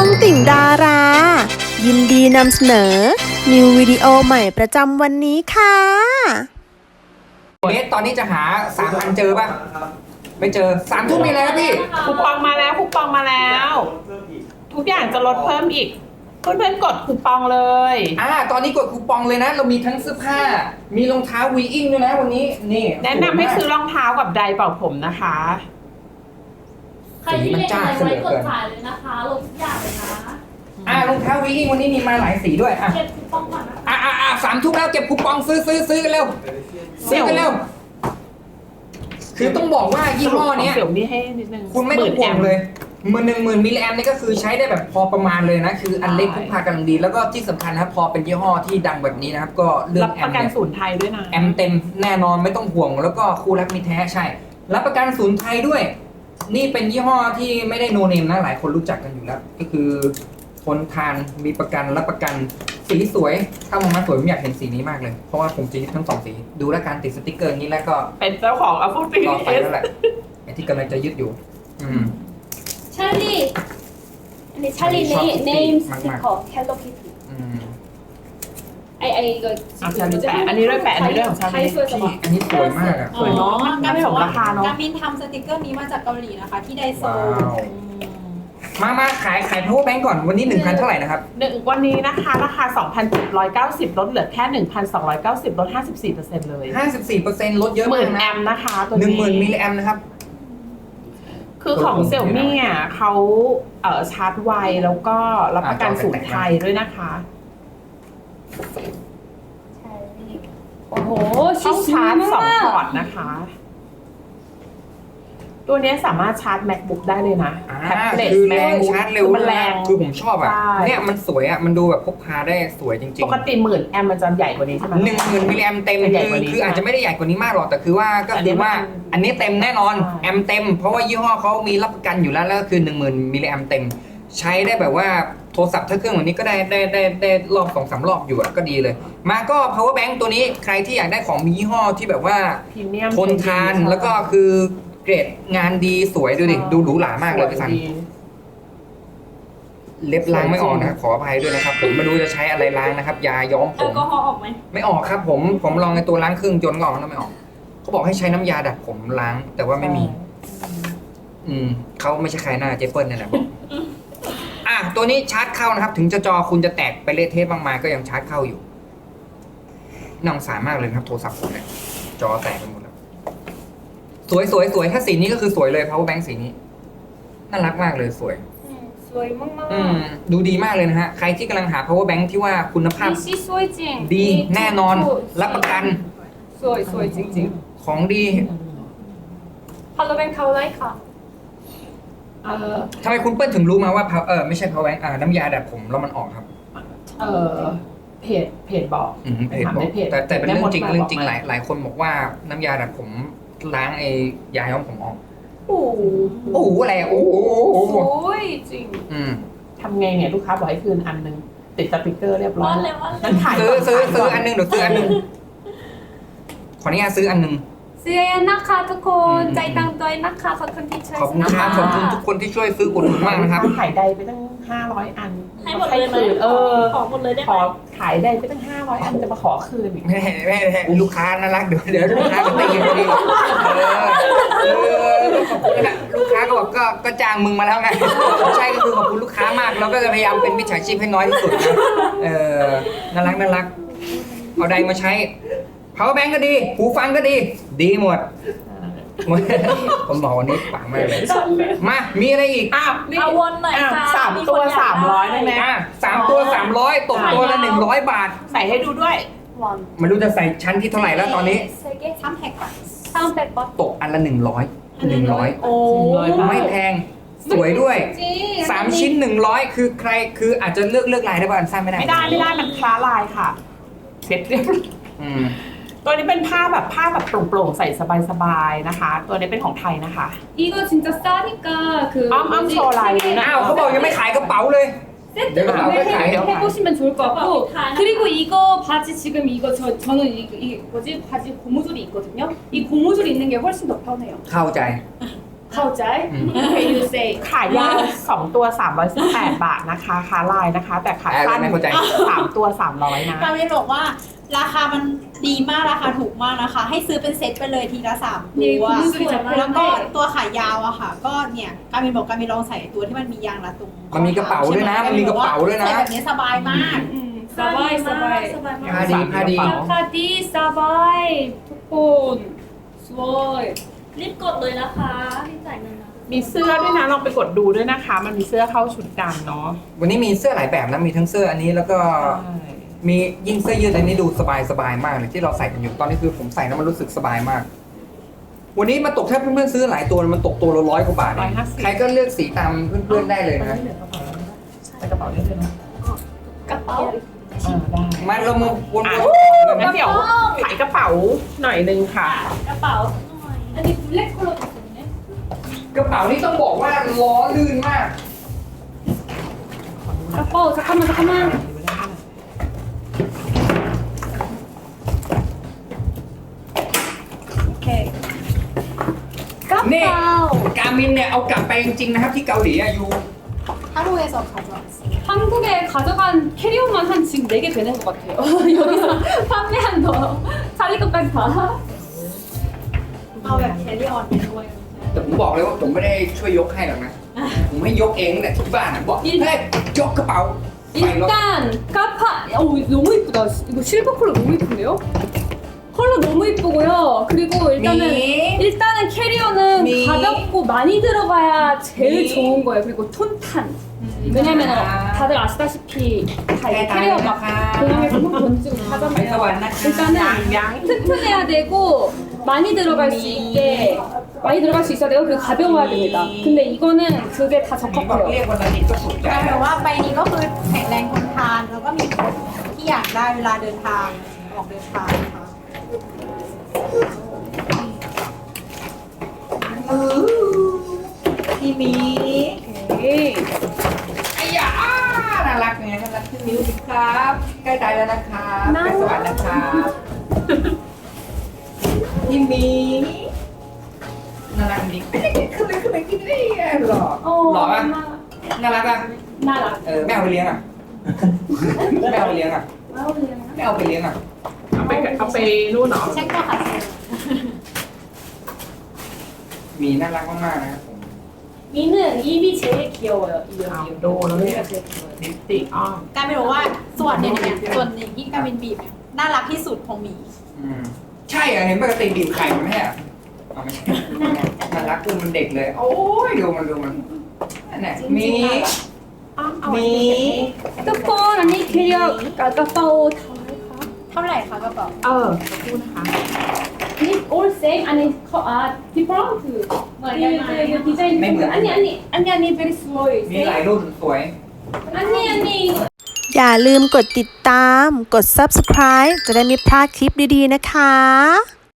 องติ่งดารา ยินดีนำเสนอ นิววิดีโอใหม่ประจำวันนี้ค่ะเบสตอนนี้จะหาสามอันเจอป่ะ ไม่เจอสามทุ่มมีอะไรครับพี่ คูปองมาแล้วคูปองมาแล้ว ทุกอย่างจะลดเพิ่มอีก เพื่อนๆกดคูปองเลย อ่า ตอนนี้กดคูปองเลยนะ เรามีทั้งเสื้อผ้า มีรองเท้าวีอิงด้วยนะวันนี้ นี่แนะนำให้ซื้อรองเท้ากับไดร์เป่าผมนะคะ ใครที่เล่นอะไรไว้กดจ่ายเลยนะคะลดทุกอย่างเลยนะอ่ารองเท้าวีอิงวันนี้มีมาหลายสีด้วยอะเก็บคูปองก่อนนะคะอะอะอะสามทุ่มแล้วเก็บคูปองซื้อซื้อซื้อกันเร็วซื้อกันเร็วคือต้องบอกว่ายี่ห้อเนี้ยเสี่ยวนี่ให้นิดนึงคุณไม่ต้องห่วงเลยหมื่นหนึ่งหมื่นมิลลิแอมนี่ก็คือใช้ได้แบบพอประมาณเลยนะ คืออันเล็กพกพากำลังดี แล้วก็ที่สำคัญนะครับพอเป็นยี่ห้อที่ดังแบบนี้นะครับ ก็เรื่อรังบแอปมระกันเนี่ยศูนย์ไทยด้วยนะแอมเต็มแน่นอนไม่ต้องห่วง แล้วก็คู่รักมีแท้ใช่ รับประกันศูนย์ไทยด้วย นี่เป็นยี่ห้อที่ไม่ได้โนเนมนะหลายคนรู้จักกันอยู่แล้ว ก็คือทนทานมีประกันรับประกันสีสวย ถ้ามองมาสวยผมอยากเห็นสีนี้มากเลย เพราะว่าผมจะยึดทั้งสองสี ดูแล้วการติดสติกเกอร์นี้แล้วก็เป็นเจ้าของอาฟูติรอไปเอสแล้วแหละไอ้ที่กำลังจะยึดอยู่ อืม ชาลีอันนี้ชาลีชอบเนทุกมสีสติมากๆกเกอร์แคลโลคิตี้อืม ไอไอก็อะชาลีแปะอันนี้ด้วยแปะอันนี้ด้วยของชาไทลียสวยจังพี่อันนี้สวยมากอะสวยเนาะไม่ได้ของราคาเนาะ การมินทำสติกเกอร์นี้มาจากเกาหลีนะคะ ที่ไดโซว้าวมามาขายขาย power bank ก่อนวันนี้1,000เท่าไหร่นะครับ หนึ่งวันนี้นะคะราคา 2,790 ลดเหลือแค่ 1,290 ลด 54%เลย54%ลดเยอะหมามื่กนแอนะมป์นะคะตัวหนึ่งนี้หมื่นมิลลิแอมนะครับ คือของเซี่ยมี่อะเขาเอ่อชาร์จไวแล้วก็รับประกันศูนย์ไทยด้วยนะคะ โอ้โห ต้องชาร์จสองพอร์ตนะคะ ตัวเนี้ยสามารถชาร์จ macbook ได้เลยนะอ่าแท็บเล็ต คือแรง MacBook ชาร์จเร็วมันแรง คือผมชอบอะ ใช่ เนี่ยมันสวยอะ มันดูแบบพกพาได้สวยจริงปกติหมื่นแอมป์มันจะใหญ่กว่านี้ใช่ไหมๆหนึ่งหมื่นมิลลิแอมเต็มใหญ่คืกว่าอนี้คืออาจจะไม่ได้ใหญ่กว่านี้มากหรอก แต่คือว่าก็อันนี้คือว่ามันอันนี้เต็มแน่นอน ใช่ แอมเต็ม เพราะว่ายี่ห้อเขามีรับประกันอยู่แล้วแล้วก็คือ1 0,000มิลลิแอมเต็ม ใช้ได้แบบว่า โทรศัพท์ถ้าเครื่องแบบนี้ก็ได้ได้ได้ได้รอบสองสามรอบอยู่อะก็ดีเลย มาก็ power bank ตัวนี้ใครที่อยากได้ของมียี่ห้อที่แบบว่า พรีเมียมทนทานแล้วก็คือเกรดงานดีสวยดูดิดูหรูหรามากเลยพี่สันสวดี เล็บล้างไม่ออกนะครับขออภัยด้วยนะครับ ผมไม่รู้จะใช้อะไรล้างนะครับ ยาย้อมผแอลม กอฮอล์ออกไหมไม่ออกครับผมผมลองในตัวล้างเครื่องจนก็ออกแล้วไม่ออกเขาบอกให้ใช้น้ำยาดัดผมล้าง แต่ว่าไม่มี อืมเขาไม่ใช่ใครหน้าเจเปิลนี่แหละบอกอะ ตัวนี้ชาร์จเข้านะครับ ถึงจะจอคุณจะแตกไปเละเทะบางมาก็ยังชาร์จเข้าอยู่น่าสงสารมากเลยนะครับ โทรศัพท์ผมเนี่ยจอแตกไปหมดแล้ว สวยสวยสวยถ้าสีนี้ก็คือสวยเลย power bank สีนี้ น่ารักมากเลยสวย สวยมากอืมดูดีมากเลยนะฮะ ใครที่กำลังหา power bank ที่ว่าคุณภาพๆนี่สวยจริงดีแน่นอน รับประกัน สวยสวยจริง ของดีๆฮัลโหลแบงค์เขาไรค่ะ เออทำไมคุณเปิ้ลถึงรู้มาว่า power- เออไม่ใช่ power bank อ่าน้ำยาดัดผมแล้วมันออกครับเออเพจเพจบอก อืมเพจถามบอกในเพจแต่แต่เป็นเรื่องจริงแม่มดมาเรื่องจริงบอกหมาลายหลายคนบอกว่าน้ำยาดัดผมล้างไอ้ยาย้อมผมออกโอ้โหโอ้โหอะไรอะโอ้โหโอ้โหสวยจริงอืมทำไงเนี่ยลูกค้าบอกให้คืนอันหนึง ติดสติกเกอร์เรียบร้อว่าย เลยว่าเลนั่ยนขายซื้อก่นซื้อขายซื้อก่อันหนึงเดี๋ยวซื้ออันหนึงขออนุญาตซื้ออันหนึง เสียนะคะทุกคอืนมใจตังด้วยนะคะขอบคุณที่ช่วยขอบคุณครับขอบคุณทุกคนที่ช่วยซื้ออุดหนุนมากนะครับขายใดไปตั้ง500 อันให้หมดเลยไหมคืนเออขอหมดเลยได้ขไหมอขายใดไปตั้ง500 อันจะมาขอคืนอีกไม่ให้ไม่ให้ลูกค้าน่ารักเดี๋ยวเดี๋ยวลูกค้าก็ตีกันพอดีเออเออขอบคุณนะลูกค้าก็บอกก็ก็จ้างมึงมาแล้วไงใช่ก็คือขอบคุณลูกค้ามากเราก็จะพยายามเป็นมิจฉาชีพให้น้อยที่สุดนะเออน่ารักน่ารักเอาใดมาใช้ power bank ก็ดี หูฟังก็ดี ดีหมด ผมบอกวันนี้ปังมากเลย มา มีอะไรอีกอ้าวนี่เอาวนหน่อยอะค่ะสามมีตัวคนอยากสามร้อยได้ไหม อะสามตัวสามร้อยตกตัวละหนึ่งร้อยบาท ใส่ให้ดูด้วยวันไม่รู้จะใส่ชั้นที่เท่าไหร่แล้วตอนนี้เซเกะทำแฮกก่อนทำแฮกก่อนตกอันละหนึ่งร้อยหนึ่งร้อยโอ้100บาทไม่แพง สวยด้วย จริงสามชิ้นหนึ่งร้อยคือใครคืออาจจะเลือกเลือกลายได้ป่ะอันสั้นไม่ได้ไม่ได้ไม่ได้มันคล้าลายค่ะ เสร็จเรียบร้อยอืม ตัวนี้เป็นผ้าแบบผ้าแบบโปร่งๆใส่สบายๆนะคะ ตัวนี้เป็นของไทยนะคะ 이거 진짜 싸니까 그 아, 아, 뭐지? 저 라인. 세개 อ้าวเขาบอกยังไม่ขายกระเป๋าเลย 세트 내가 구매 아까 다 해요. 해 보시면 좋을 것 같고 다 그리고 이거 바지 지금 이거 저 저는 이, 이 뭐지 바지 고무줄이 있거든요. 이 고무줄 있는 게 훨씬 더 편해요. เข้าใจ เข้าใจ อืม Can you say ขายยาว 2 ตัว 318 บาทนะคะค้าลายนะคะ แต่ขาสั้น ไม่เข้าใจ สามตัว 300 นะ กามินบอกว่า ราคามันดีมากราคาถูกมากนะคะ ให้ซื้อเป็นเซ็ตไปเลยทีละสามนี่ตัวคุณสวยมาก แล้วก็ตัวขายาวอะค่ะ ก็เนี่ยกามินบอกกามินลองใส่ตัวที่มันมียางรัดตรงมันมีกระเป๋าด้วยนะมันมีกระเป๋าด้วยนะ ใส่แบบนี้สบายมากสบายสบายสบายผ้าดีผ้าดีผ้าดีสบายทุกคนสวยรีบกดเลยนะคะรีบจ่ายเงินนะ มีเสื้อด้วยนะลองไปกดดูด้วยนะคะ มันมีเสื้อเข้าชุดดำเนาะวันนี้มีเสื้อหลายแบบนะ มีทั้งเสื้ออันนี้แล้วก็ใช่ มียิ่งเสื้อยืดอันนี้ดูสบายสบายมากเลยที่เราใส่กันอยู่ตอนนี้คือผมใส่แล้วมันรู้สึกสบายมาก วันนี้มาตกถ้าเพื่อนๆซื้อหลายตัวมันตกตัวละร้อยกว่าบาทเองใครก็เลือกสีตามเพื่อนๆได้เลยนะใส่กระเป๋าได้เลยนะกระเป๋าอ่าได้มาเรามาวนอะๆงั้นเดี๋ยวขายกระเป๋าหน่อยนึงค่ะ กระเป๋าหน่อยอันนี้เล็กคนละตัวเนี่ยกระเป๋านี่ต้องบอกว่าล้อลื่นมากกระเป๋าสักคำมาสักคำมา การมินเนี่ยเอากลับไปจริงๆนะครับที่เกาหลีอะยู 한국에서 가져왔어요. 한국에 가져간 캐리어만 한 지금 4개 되는 것 같아요. 여기서 판매한 거 자기 것까지 다. เอาแบบแครี่ออนไปด้วย แต่ผมบอกเลยว่าผมไม่ได้ช่วยยกให้หรอกนะ ผมให้ยกเองเนี่ยที่บ้านอะบอกเฮ้ยยกกระเป๋าไปรถ 일단 까파 어 너무 이쁘다. 이거 실버 컬러 너무 이쁜데요? 컬러 너무 이쁘고요. 그리고 일단은 미. 일단은 캐리어는 미. 가볍고 많이 들어가야 제일 미. 좋은 거예요. 그리고 톤탄. 왜냐면 어, 다들 아시다시피 다 이게 캐리어 막 공항에서 막 던지고 ไปส 하잖아요. วรรค์นะคะ 일단은 ยัง 튼튼해야 되고 많이 들어갈 수 있게 많이 들어갈 수 있어야 되고 그리고 가벼워야 됩니다. 근데 이거는 그게 다 มีบอก 적합해요. เรียกวันละนิดก็ถูกใจ กลายเป็น แล้ว ว่าใบนี้ก็คือแข็งแรงทนทาน แล้วก็มีครบที่อยากได้เวลาเดินทางออกเดินทางนะคะ พี่มีนี่ไอ้ยาน่ารักไงน่ารักพี่มิวสิครับ ใกล้ตายแล้วนะครับไปสวัสดีนะครับพี่มีน่ารักดีขึ้นเลยขึ้นเลยขึ้นเลยหล่อหล่อป่ะน่ารักป่ะน่ารักเออแม่เอาไปเลี้ยงอะแม่เอาไปเลี้ยงอะแม่เอาไปเลี้ยงอะ ไปเอาไปนู่นเหรอ เช็คก็ค่ะเซล หมีน่ารักมากๆนะครับผม 이는 입이 제일 귀여워요. 이 เอา 여기. ดูแล้วเนี่ย 여기가 제일 귀여워요. ลิปสติกอ้อม กลายเป็นว่าส่วนเนี่ยเนี่ยส่วนหนึ่งที่กามินบีบเนี่ยน่ารักที่สุดของหมี อืมใช่เหรอเห็นปกติบีบไข่มันไม่ใช่เหรอเอาไม่ใช่น่ารักคือมันเด็กเลย โอ้ยดูมันดูมันนั่นแหละหมี อ้อมเอา ห ไว้ มี 뚜폰 언니 캐리어 까까파오 다 เท่ เท่าไหร่คะกระเป๋าเออขอพูดนะคะ นี่ all same อันนี้เขาอ่า different คือเหมือนกันไหม design ไม่เหมือน อันนี้อันนี้อันนี้อันนี้ very slow มีหลายรุ่นสวย อันนี้อันนี้ อย่าลืมกดติดตาม กด subscribe จะได้ไม่พลาดคลิปดีๆนะคะ